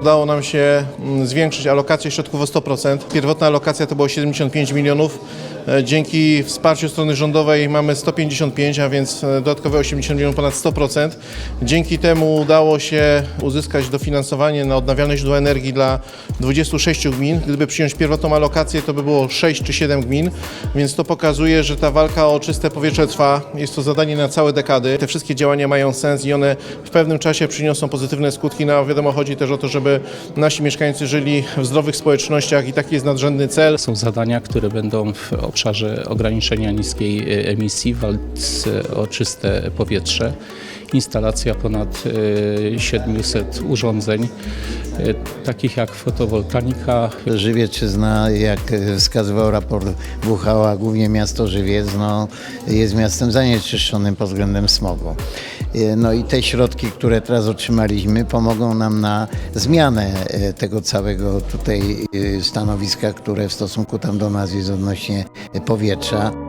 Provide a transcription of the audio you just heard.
Udało nam się mm, zwiększyć alokację środków o 100%. Pierwotna alokacja to było 75 milionów. E, Dzięki wsparciu strony rządowej mamy 155, a więc e, dodatkowe 80 milionów, ponad 100%. Dzięki temu udało się uzyskać dofinansowanie na odnawialne źródła energii dla 26 gmin. Gdyby przyjąć pierwotną alokację, to by było 6 czy 7 gmin, więc to pokazuje, że ta walka o czyste powietrze trwa. Jest to zadanie na całe dekady. Te wszystkie działania mają sens i one w pewnym czasie przyniosą pozytywne skutki. No wiadomo, chodzi też o to, żeby nasi mieszkańcy żyli w zdrowych społecznościach i taki jest nadrzędny cel. Są zadania, które będą w obszarze ograniczenia niskiej e, emisji, walc o czyste powietrze. Instalacja ponad e, 700 urządzeń, e, takich jak fotowoltanika, Żywieczyzna, jak e, wskazywał raport WHO, a głównie miasto Żywiec, no, jest miastem zanieczyszczonym pod względem smogu. E, No i te środki, które teraz otrzymaliśmy, pomogą nam na zmianę e, tego całego tutaj e, stanowiska, które w stosunku tam do nas jest odnośnie powietrza.